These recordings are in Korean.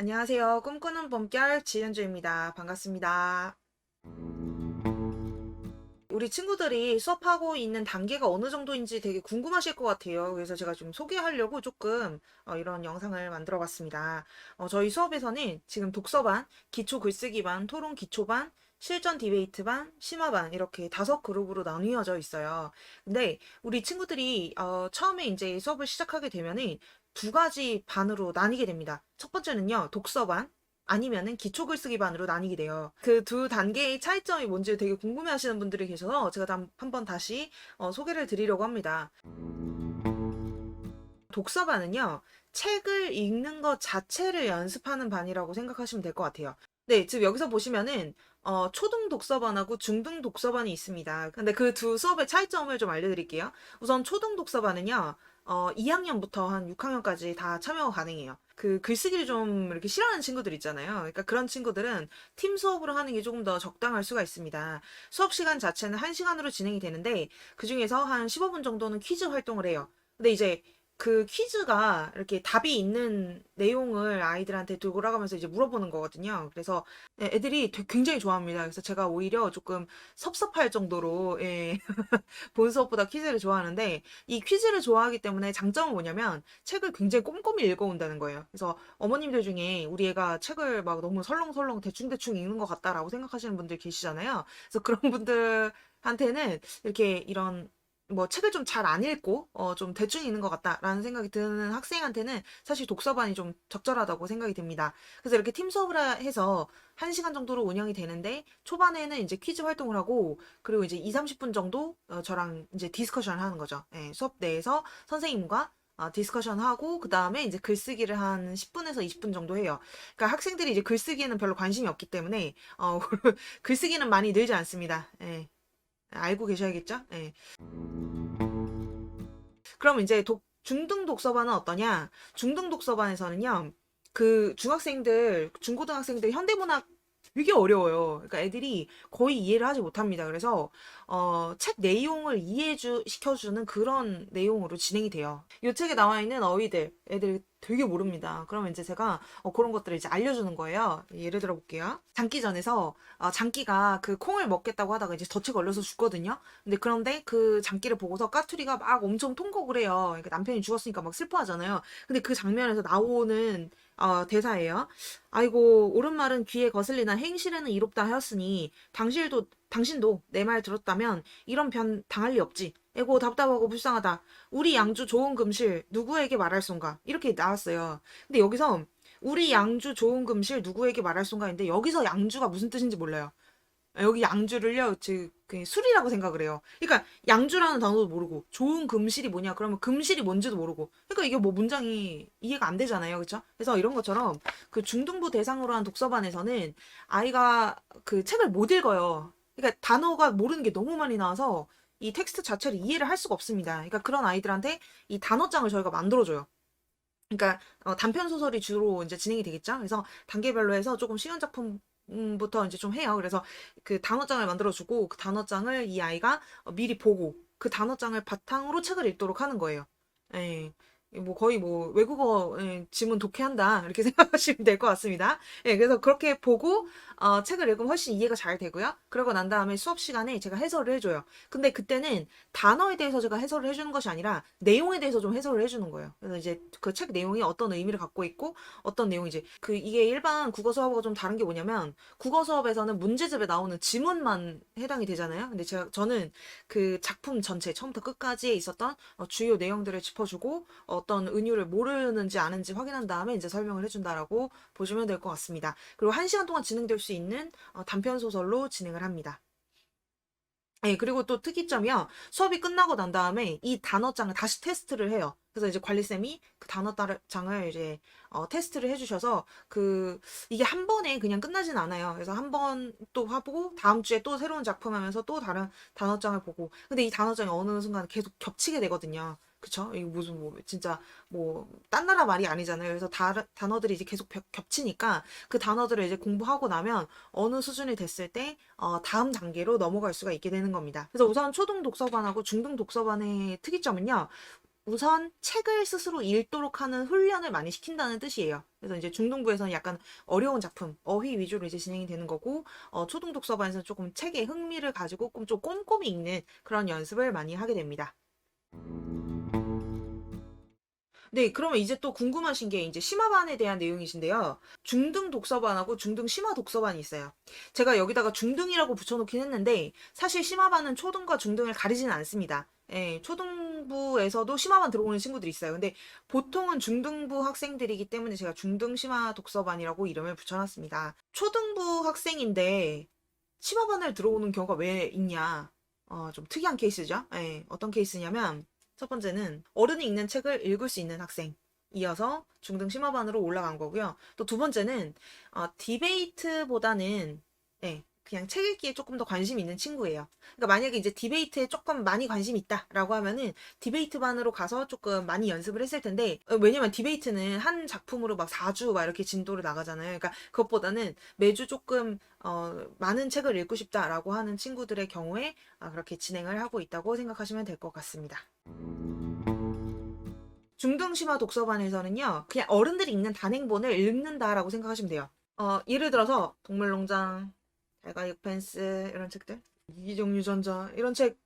안녕하세요. 꿈꾸는 봄결 지현주입니다. 반갑습니다. 우리 친구들이 수업하고 있는 단계가 어느 정도인지 되게 궁금하실 것 같아요. 그래서 제가 좀 소개하려고 조금 어, 이런 영상을 만들어 봤습니다. 어, 저희 수업에서는 지금 독서반, 기초 글쓰기반, 토론 기초반, 실전 디베이트반, 심화반 이렇게 다섯 그룹으로 나뉘어져 있어요. 근데 우리 친구들이 어, 처음에 이제 수업을 시작하게 되면은 두 가지 반으로 나뉘게 됩니다. 첫 번째는요, 독서반, 아니면은 기초 글쓰기 반으로 나뉘게 돼요. 그 두 단계의 차이점이 뭔지 되게 궁금해 하시는 분들이 계셔서 제가 다- 한번 다시 어, 소개를 드리려고 합니다. 독서반은요, 책을 읽는 것 자체를 연습하는 반이라고 생각하시면 될 것 같아요. 네, 지금 여기서 보시면은, 어, 초등 독서반하고 중등 독서반이 있습니다. 근데 그 두 수업의 차이점을 좀 알려드릴게요. 우선 초등 독서반은요, 어, 2학년부터 한 6학년까지 다 참여가 가능해요. 그 글쓰기를 좀 이렇게 싫어하는 친구들 있잖아요. 그러니까 그런 친구들은 팀 수업으로 하는 게 조금 더 적당할 수가 있습니다. 수업 시간 자체는 1시간으로 진행이 되는데, 그 중에서 한 15분 정도는 퀴즈 활동을 해요. 근데 이제 그 퀴즈가 이렇게 답이 있는 내용을 아이들한테 돌아가면서 이제 물어보는 거거든요. 그래서 예, 애들이 굉장히 좋아합니다. 그래서 제가 오히려 조금 섭섭할 정도로 예, 본 수업보다 퀴즈를 좋아하는데 이 퀴즈를 좋아하기 때문에 장점은 뭐냐면 책을 굉장히 꼼꼼히 읽어온다는 거예요. 그래서 어머님들 중에 우리 애가 책을 막 너무 설렁설렁 대충대충 읽는 것 같다라고 생각하시는 분들 계시잖아요. 그래서 그런 분들 한테는 이렇게 이런 뭐 책을 좀 잘 안 읽고 어 좀 대충 읽는 것 같다라는 생각이 드는 학생한테는 사실 독서반이 좀 적절하다고 생각이 듭니다. 그래서 이렇게 팀 수업을 하- 해서 1시간 정도로 운영이 되는데 초반에는 이제 퀴즈 활동을 하고 그리고 이제 2, 30분 정도 어, 저랑 이제 디스커션을 하는 거죠. 예, 수업 내에서 선생님과 아, 디스커션 하고 그 다음에 이제 글쓰기를 한 10분에서 20분 정도 해요. 그러니까 학생들이 이제 글쓰기에는 별로 관심이 없기 때문에 어, 글쓰기는 많이 늘지 않습니다. 예. 알고 계셔야겠죠? 예. 그럼 이제 독, 중등 독서반은 어떠냐? 중등 독서반에서는요, 그 중학생들, 중고등학생들 현대문학 되게 어려워요. 그러니까 애들이 거의 이해를 하지 못합니다. 그래서 어, 책 내용을 이해 주 시켜주는 그런 내용으로 진행이 돼요. 이 책에 나와 있는 어휘들, 애들 되게 모릅니다. 그러면 이제 제가 어, 그런 것들을 이제 알려주는 거예요. 예를 들어 볼게요. 장기전에서 어, 장기가 그 콩을 먹겠다고 하다가 이제 덫에 걸려서 죽거든요. 근데 그런데 그 장기를 보고서 까투리가 막 엄청 통곡을 해요. 그러니까 남편이 죽었으니까 막 슬퍼하잖아요. 근데 그 장면에서 나오는 어, 대사예요. 아이고 옳은 말은 귀에 거슬리나 행실에는 이롭다 하였으니 당신도 당신도 내 말 들었다면 이런 변 당할 리 없지. 에고 답답하고 불쌍하다. 우리 양주 좋은 금실 누구에게 말할 손가? 이렇게 나왔어요. 근데 여기서 우리 양주 좋은 금실 누구에게 말할 손가인데 여기서 양주가 무슨 뜻인지 몰라요. 여기 양주를요, 즉, 그 술이라고 생각을 해요. 그러니까 양주라는 단어도 모르고 좋은 금실이 뭐냐 그러면 금실이 뭔지도 모르고. 그러니까 이게 뭐 문장이 이해가 안 되잖아요. 그렇죠 그래서 이런 것처럼 그 중등부 대상으로 한 독서반에서는 아이가 그 책을 못 읽어요. 그러니까 단어가 모르는 게 너무 많이 나와서 이 텍스트 자체를 이해를 할 수가 없습니다. 그러니까 그런 아이들한테 이 단어장을 저희가 만들어줘요. 그러니까 어, 단편 소설이 주로 이제 진행이 되겠죠. 그래서 단계별로 해서 조금 쉬운 작품 부터 이제 좀 해요. 그래서 그 단어장을 만들어주고 그 단어장을 이 아이가 어, 미리 보고 그 단어장을 바탕으로 책을 읽도록 하는 거예요. 예. 뭐 거의 뭐 외국어 예, 지문 독해한다 이렇게 생각하시면 될 것 같습니다. 예, 그래서 그렇게 보고 어, 책을 읽으면 훨씬 이해가 잘 되고요. 그러고 난 다음에 수업 시간에 제가 해설을 해줘요. 근데 그때는 단어에 대해서 제가 해설을 해주는 것이 아니라 내용에 대해서 좀 해설을 해주는 거예요. 그래서 이제 그 책 내용이 어떤 의미를 갖고 있고 어떤 내용이지. 그 이게 일반 국어 수업하고 좀 다른 게 뭐냐면 국어 수업에서는 문제집에 나오는 지문만 해당이 되잖아요. 근데 제가 저는 그 작품 전체 처음부터 끝까지에 있었던 어, 주요 내용들을 짚어주고 어떤 은유를 모르는지 아는지 확인한 다음에 이제 설명을 해준다라고 보시면 될 것 같습니다. 그리고 한 시간 동안 진행될 수 있는 어, 단편 소설로 진행을 합니다. 예, 그리고 또 특이점이요. 수업이 끝나고 난 다음에 이 단어장을 다시 테스트를 해요. 그래서 이제 관리쌤이 그 단어 장을 이제 어, 테스트를 해주셔서 그 이게 한 번에 그냥 끝나진 않아요. 그래서 한 번또 해보고 다음 주에 또 새로운 작품 하면서 또 다른 단어장을 보고 근데 이 단어장이 어느 순간 계속 겹치게 되거든요. 그쵸? 이거 무슨 뭐 진짜 뭐 딴 나라 말이 아니잖아요. 그래서 다, 단어들이 이제 계속 겹- 겹치니까 그 단어들을 이제 공부하고 나면 어느 수준이 됐을 때 어, 다음 단계로 넘어갈 수가 있게 되는 겁니다. 그래서 우선 초등 독서반하고 중등 독서반의 특이점은요. 우선 책을 스스로 읽도록 하는 훈련을 많이 시킨다는 뜻이에요. 그래서 이제 중등부에서는 약간 어려운 작품, 어휘 위주로 이제 진행이 되는 거고, 어, 초등 독서반에서는 조금 책에 흥미를 가지고 좀, 좀 꼼꼼히 읽는 그런 연습을 많이 하게 됩니다. 네, 그러면 이제 또 궁금하신 게 이제 심화반에 대한 내용이신데요. 중등 독서반하고 중등 심화 독서반이 있어요. 제가 여기다가 중등이라고 붙여놓긴 했는데 사실 심화반은 초등과 중등을 가리지는 않습니다. 예, 초등부에서도 심화반 들어오는 친구들이 있어요. 근데 보통은 중등부 학생들이기 때문에 제가 중등 심화 독서반이라고 이름을 붙여놨습니다. 초등부 학생인데 심화반을 들어오는 경우가 왜 있냐? 어, 좀 특이한 케이스죠. 예, 어떤 케이스냐면 첫 번째는 어른이 읽는 책을 읽을 수 있는 학생. 이어서 중등 심화반으로 올라간 거고요. 또 두 번째는 어, 디베이트보다는 네, 그냥 책 읽기에 조금 더 관심 있는 친구예요. 그러니까 만약에 이제 디베이트에 조금 많이 관심 있다라고 하면은 디베이트 반으로 가서 조금 많이 연습을 했을 텐데 어, 왜냐면 디베이트는 한 작품으로 막 4주 막 이렇게 진도를 나가잖아요. 그러니까 그것보다는 매주 조금 어, 많은 책을 읽고 싶다라고 하는 친구들의 경우에 아, 그렇게 진행을 하고 있다고 생각하시면 될 것 같습니다. 중등심화 독서반에서는요, 그냥 어른들이 읽는 단행본을 읽는다라고 생각하시면 돼요. 어, 예를 들어서, 동물농장, 달걀 육펜스, 이런 책들, 이기종 유전자, 이런 책,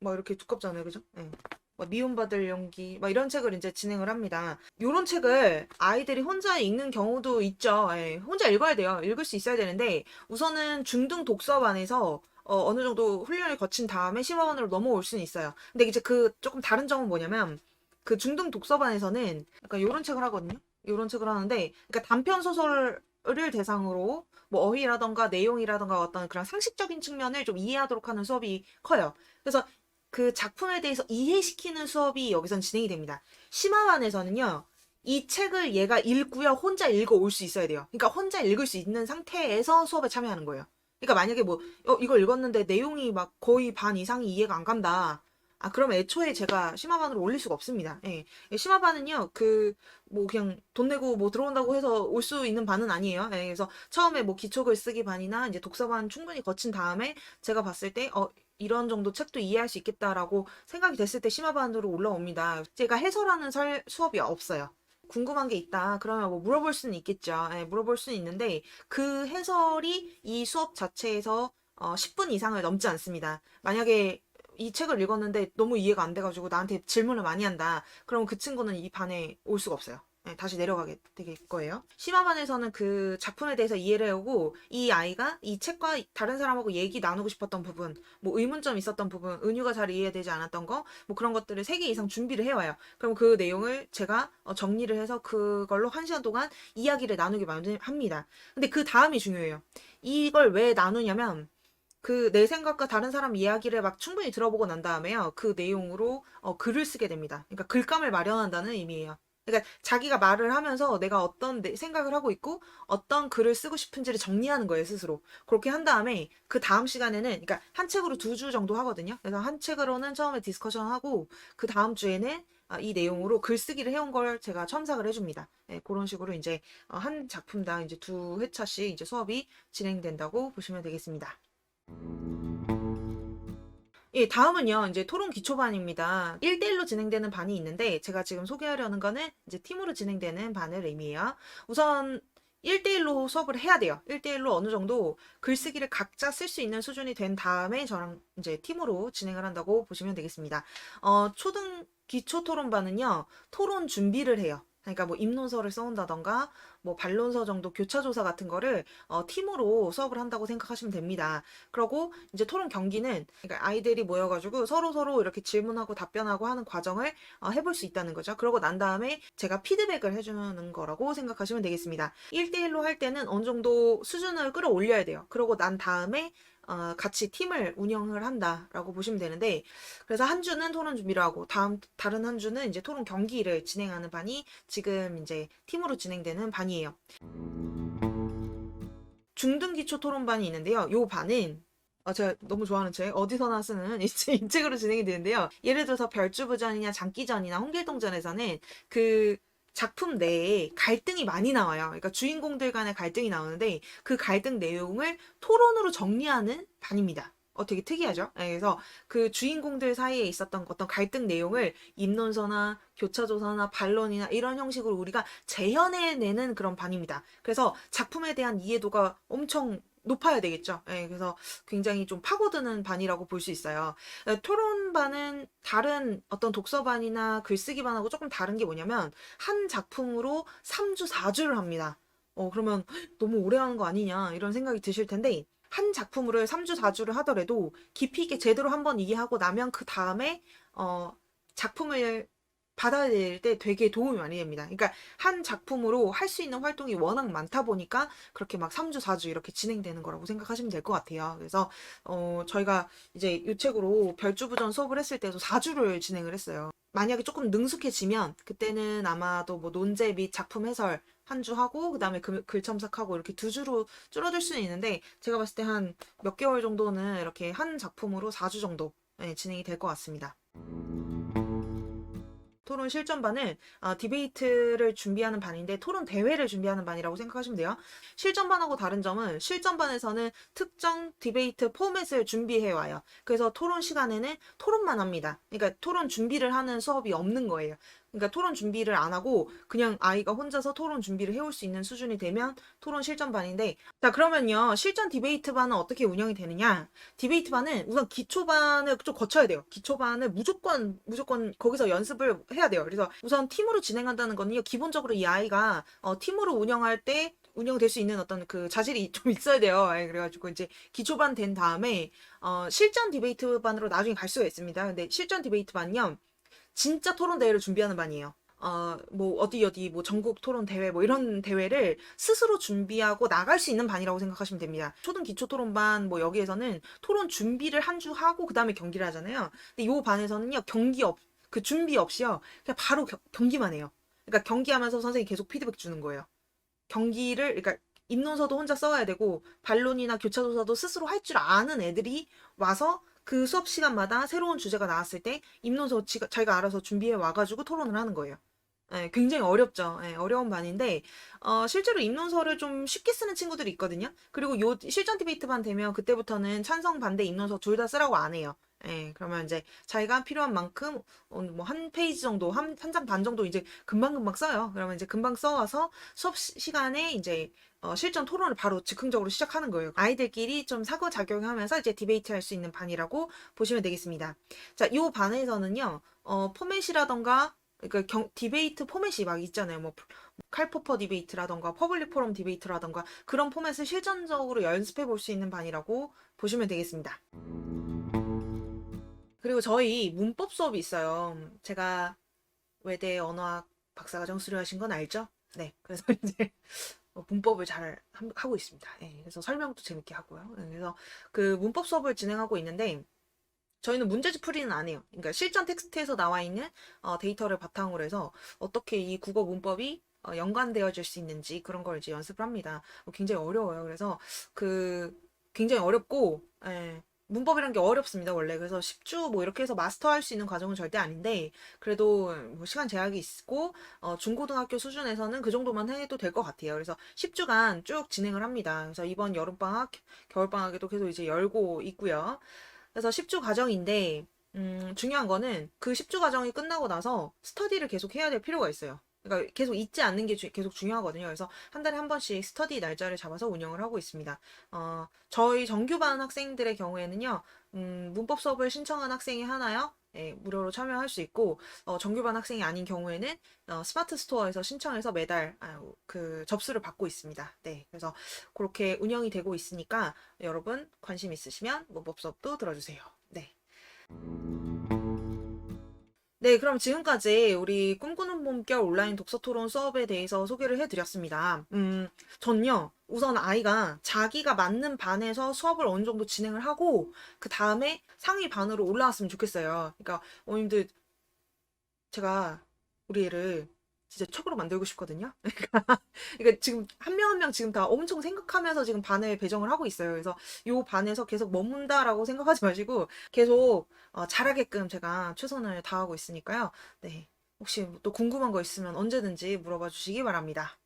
뭐 이렇게 두껍잖아요. 그죠? 예. 뭐 미움받을 용기, 막 이런 책을 이제 진행을 합니다. 이런 책을 아이들이 혼자 읽는 경우도 있죠. 예. 혼자 읽어야 돼요. 읽을 수 있어야 되는데, 우선은 중등 독서반에서 어, 어느 정도 훈련을 거친 다음에 심화반으로 넘어올 수는 있어요. 근데 이제 그 조금 다른 점은 뭐냐면, 그 중등 독서반에서는 약간 요런 책을 하거든요. 요런 책을 하는데, 그러니까 단편 소설 을 대상으로 뭐 어휘라던가 내용이라던가 어떤 그런 상식적인 측면을 좀 이해하도록 하는 수업이 커요. 그래서 그 작품에 대해서 이해시키는 수업이 여기선 진행이 됩니다. 심화반에서는요, 이 책을 얘가 읽고요, 혼자 읽어 올 수 있어야 돼요. 그러니까 혼자 읽을 수 있는 상태에서 수업에 참여하는 거예요. 그러니까 만약에 뭐, 어, 이거 읽었는데 내용이 막 거의 반 이상이 이해가 안 간다. 아, 그럼 애초에 제가 심화반으로 올릴 수가 없습니다. 예. 심화반은요, 그, 뭐, 그냥 돈 내고 뭐 들어온다고 해서 올 수 있는 반은 아니에요. 예, 그래서 처음에 뭐 기초글 쓰기 반이나 이제 독서반 충분히 거친 다음에 제가 봤을 때, 어, 이런 정도 책도 이해할 수 있겠다라고 생각이 됐을 때 심화반으로 올라옵니다. 제가 해설하는 설, 수업이 없어요. 궁금한 게 있다. 그러면 뭐 물어볼 수는 있겠죠. 예, 물어볼 수는 있는데 그 해설이 이 수업 자체에서 어, 10분 이상을 넘지 않습니다. 만약에 이 책을 읽었는데 너무 이해가 안 돼가지고 나한테 질문을 많이 한다. 그럼 그 친구는 이 반에 올 수가 없어요. 네, 다시 내려가게 될 거예요. 심화반에서는 그 작품에 대해서 이해를 해오고 이 아이가 이 책과 다른 사람하고 얘기 나누고 싶었던 부분, 뭐 의문점 있었던 부분, 은유가 잘 이해되지 않았던 거, 뭐 그런 것들을 세 개 이상 준비를 해와요. 그럼 그 내용을 제가 어, 정리를 해서 그걸로 한 시간 동안 이야기를 나누게 만- 합니다. 근데 그 다음이 중요해요. 이걸 왜 나누냐면 그 내 생각과 다른 사람 이야기를 막 충분히 들어보고 난 다음에요. 그 내용으로 어, 글을 쓰게 됩니다. 그러니까 글감을 마련한다는 의미예요. 그러니까 자기가 말을 하면서 내가 어떤 내- 생각을 하고 있고 어떤 글을 쓰고 싶은지를 정리하는 거예요, 스스로. 그렇게 한 다음에 그 다음 시간에는 그러니까 한 책으로 두 주 정도 하거든요. 그래서 한 책으로는 처음에 디스커션 하고 그 다음 주에는 아, 이 내용으로 글쓰기를 해온 걸 제가 첨삭을 해줍니다. 네, 그런 식으로 이제 어, 한 작품당 이제 두 회차씩 이제 수업이 진행된다고 보시면 되겠습니다. 예, 다음은요, 이제 토론 기초반입니다. 1대1로 진행되는 반이 있는데, 제가 지금 소개하려는 거는 이제 팀으로 진행되는 반을 의미해요. 우선, 1대1로 수업을 해야 돼요. 1대1로 어느 정도 글쓰기를 각자 쓸 수 있는 수준이 된 다음에 저랑 이제 팀으로 진행을 한다고 보시면 되겠습니다. 어, 초등 기초 토론반은요, 토론 준비를 해요. 그러니까 뭐 입론서를 써온다던가 뭐 반론서 정도 교차조사 같은 거를 어, 팀으로 수업을 한다고 생각하시면 됩니다. 그러고 이제 토론 경기는 그러니까 아이들이 모여가지고 서로 서로 이렇게 질문하고 답변하고 하는 과정을 어, 해볼 수 있다는 거죠. 그러고 난 다음에 제가 피드백을 해주는 거라고 생각하시면 되겠습니다. 1대1로 할 때는 어느 정도 수준을 끌어올려야 돼요. 그러고 난 다음에 어, 같이 팀을 운영을 한다라고 보시면 되는데 그래서 한 주는 토론 준비를 하고 다음 다른 한 주는 이제 토론 경기를 진행하는 반이 지금 이제 팀으로 진행되는 반이에요. 중등 기초 토론반이 있는데요. 요 반은 아, 제가 너무 좋아하는 책, 어디서나 쓰는 이, 책- 이 책 으로 진행이 되는데요. 예를 들어서 별주부전이나 장기전이나 홍길동전에서는 그 작품 내에 갈등이 많이 나와요. 그러니까 주인공들 간의 갈등이 나오는데 그 갈등 내용을 토론으로 정리하는 반입니다. 어, 되게 특이하죠? 예, 그래서 그 주인공들 사이에 있었던 어떤 갈등 내용을 입론서나 교차조사나 반론이나 이런 형식으로 우리가 재현해내는 그런 반입니다. 그래서 작품에 대한 이해도가 엄청 높아야 되겠죠. 예, 그래서 굉장히 좀 파고드는 반이라고 볼 수 있어요. 예, 토론반은 다른 어떤 독서반이나 글쓰기반하고 조금 다른 게 뭐냐면 한 작품으로 3주, 4주를 합니다. 어, 그러면 너무 오래 하는 거 아니냐 이런 생각이 드실 텐데 한 작품을 3주, 4주를 하더라도 깊이 있게 제대로 한번 이해하고 나면 그 다음에 어, 작품을 받아들일 때 되게 도움이 많이 됩니다. 그러니까 한 작품으로 할 수 있는 활동이 워낙 많다 보니까 그렇게 막 3주, 4주 이렇게 진행되는 거라고 생각하시면 될 것 같아요. 그래서 어, 저희가 이제 이 책으로 별주부전 수업을 했을 때도 4주를 진행을 했어요. 만약에 조금 능숙해지면 그때는 아마도 뭐 논제 및 작품 해설 한 주 하고 그다음에 글, 글 첨삭하고 이렇게 두 주로 줄어들 수는 있는데 제가 봤을 때 한 몇 개월 정도는 이렇게 한 작품으로 4주 정도 네, 진행이 될 것 같습니다. 토론 실전반은 어, 디베이트를 준비하는 반인데 토론 대회를 준비하는 반이라고 생각하시면 돼요. 실전반하고 다른 점은 실전반에서는 특정 디베이트 포맷을 준비해 와요. 그래서 토론 시간에는 토론만 합니다. 그러니까 토론 준비를 하는 수업이 없는 거예요. 그러니까 토론 준비를 안 하고 그냥 아이가 혼자서 토론 준비를 해올 수 있는 수준이 되면 토론 실전반인데 자 그러면요. 실전 디베이트반은 어떻게 운영이 되느냐? 디베이트반은 우선 기초반을 좀 거쳐야 돼요. 기초반을 무조건 무조건 거기서 연습을 해야 돼요. 그래서 우선 팀으로 진행한다는 거는요. 기본적으로 이 아이가 어, 팀으로 운영할 때 운영될 수 있는 어떤 그 자질이 좀 있어야 돼요. 예, 그래가지고 이제 기초반 된 다음에 어, 실전 디베이트반으로 나중에 갈 수가 있습니다. 근데 실전 디베이트반요 진짜 토론 대회를 준비하는 반이에요. 어, 뭐, 어디, 어디, 뭐, 전국 토론 대회, 뭐, 이런 대회를 스스로 준비하고 나갈 수 있는 반이라고 생각하시면 됩니다. 초등 기초 토론반, 뭐, 여기에서는 토론 준비를 한 주 하고, 그 다음에 경기를 하잖아요. 근데 요 반에서는요, 경기 없, 그 준비 없이요, 그냥 바로 겨- 경기만 해요. 그러니까 경기하면서 선생님이 계속 피드백 주는 거예요. 경기를, 그러니까, 입론서도 혼자 써와야 되고, 반론이나 교차조사도 스스로 할 줄 아는 애들이 와서 그 수업 시간마다 새로운 주제가 나왔을 때 입론서 지가, 자기가 알아서 준비해 와가지고 토론을 하는 거예요. 예, 굉장히 어렵죠. 예, 어려운 반인데 어, 실제로 입론서를 좀 쉽게 쓰는 친구들이 있거든요. 그리고 요 실전 디베이트반 되면 그때부터는 찬성 반대 입론서 둘 다 쓰라고 안 해요. 예, 그러면 이제 자기가 필요한 만큼 어, 뭐한 페이지 정도, 한한장 반 정도 이제 금방금방 써요. 그러면 이제 금방 써와서 수업 시- 시간에 이제 어, 실전 토론을 바로 즉흥적으로 시작하는 거예요. 아이들끼리 좀 상호작용하면서 이제 디베이트 할 수 있는 반이라고 보시면 되겠습니다. 자, 요 반에서는요, 어, 포맷이라던가, 그러니까 경, 디베이트 포맷이 막 있잖아요. 뭐, 칼포퍼 디베이트라던가, 퍼블릭 포럼 디베이트라던가, 그런 포맷을 실전적으로 연습해 볼 수 있는 반이라고 보시면 되겠습니다. 그리고 저희 문법 수업이 있어요. 제가 외대 언어학 박사과정 수료하신 건 알죠? 네. 그래서 이제 어, 문법을 잘 함- 하고 있습니다. 예, 그래서 설명도 재밌게 하고요. 예, 그래서 그 문법 수업을 진행하고 있는데 저희는 문제집 풀이는 안 해요. 그러니까 실전 텍스트에서 나와 있는 어, 데이터를 바탕으로 해서 어떻게 이 국어 문법이 어, 연관되어질 수 있는지 그런 걸 이제 연습을 합니다. 어, 굉장히 어려워요. 그래서 그 굉장히 어렵고 예, 문법이란 게 어렵습니다, 원래. 그래서 10주 뭐 이렇게 해서 마스터할 수 있는 과정은 절대 아닌데, 그래도 뭐 시간 제약이 있고, 어, 중고등학교 수준에서는 그 정도만 해도 될 것 같아요. 그래서 10주간 쭉 진행을 합니다. 그래서 이번 여름방학, 겨울방학에도 계속 이제 열고 있고요. 그래서 10주 과정인데, 음, 중요한 거는 그 10주 과정이 끝나고 나서 스터디를 계속 해야 될 필요가 있어요. 그러니까 계속 잊지 않는 게 주- 계속 중요하거든요. 그래서 한 달에 한 번씩 스터디 날짜를 잡아서 운영을 하고 있습니다. 어, 저희 정규반 학생들의 경우에는요, 음, 문법 수업을 신청한 학생이 하나요? 예, 무료로 참여할 수 있고, 어, 정규반 학생이 아닌 경우에는 어, 스마트 스토어에서 신청해서 매달 아, 그 접수를 받고 있습니다. 네, 그래서 그렇게 운영이 되고 있으니까 여러분 관심 있으시면 문법 수업도 들어주세요. 네. 네, 그럼 지금까지 우리 꿈꾸는 봄결 온라인 독서 토론 수업에 대해서 소개를 해드렸습니다. 음, 전요, 우선 아이가 자기가 맞는 반에서 수업을 어느 정도 진행을 하고, 그 다음에 상위 반으로 올라왔으면 좋겠어요. 그러니까, 어머님들, 제가 우리 애를 진짜 척으로 만들고 싶거든요. 그러니까 지금 한명 한 명 지금 다 엄청 생각하면서 지금 반을 배정을 하고 있어요. 그래서 요 반에서 계속 머문다라고 생각하지 마시고 계속 어, 잘하게끔 제가 최선을 다하고 있으니까요. 네. 혹시 또 궁금한 거 있으면 언제든지 물어봐 주시기 바랍니다.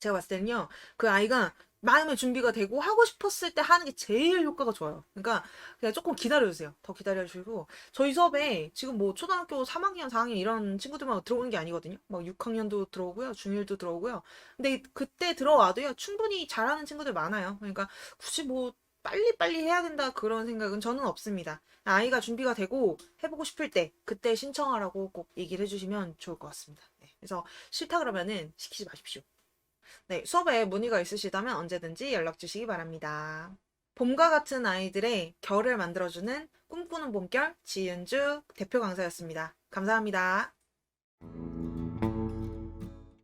제가 봤을 때는요, 그 아이가 마음의 준비가 되고 하고 싶었을 때 하는 게 제일 효과가 좋아요. 그러니까 그냥 조금 기다려주세요. 더 기다려주시고 저희 수업에 지금 뭐 초등학교 3학년, 4학년 이런 친구들만 들어오는 게 아니거든요. 막 6학년도 들어오고요, 중1도 들어오고요. 근데 그때 들어와도요 충분히 잘하는 친구들 많아요. 그러니까 굳이 뭐 빨리빨리 해야 된다 그런 생각은 저는 없습니다. 아이가 준비가 되고 해보고 싶을 때 그때 신청하라고 꼭 얘기를 해주시면 좋을 것 같습니다. 네, 그래서 싫다 그러면은 시키지 마십시오. 네, 수업에 문의가 있으시다면 언제든지 연락 주시기 바랍니다. 봄과 같은 아이들의 결을 만들어주는 꿈꾸는 봄결 지은주 대표 강사였습니다. 감사합니다.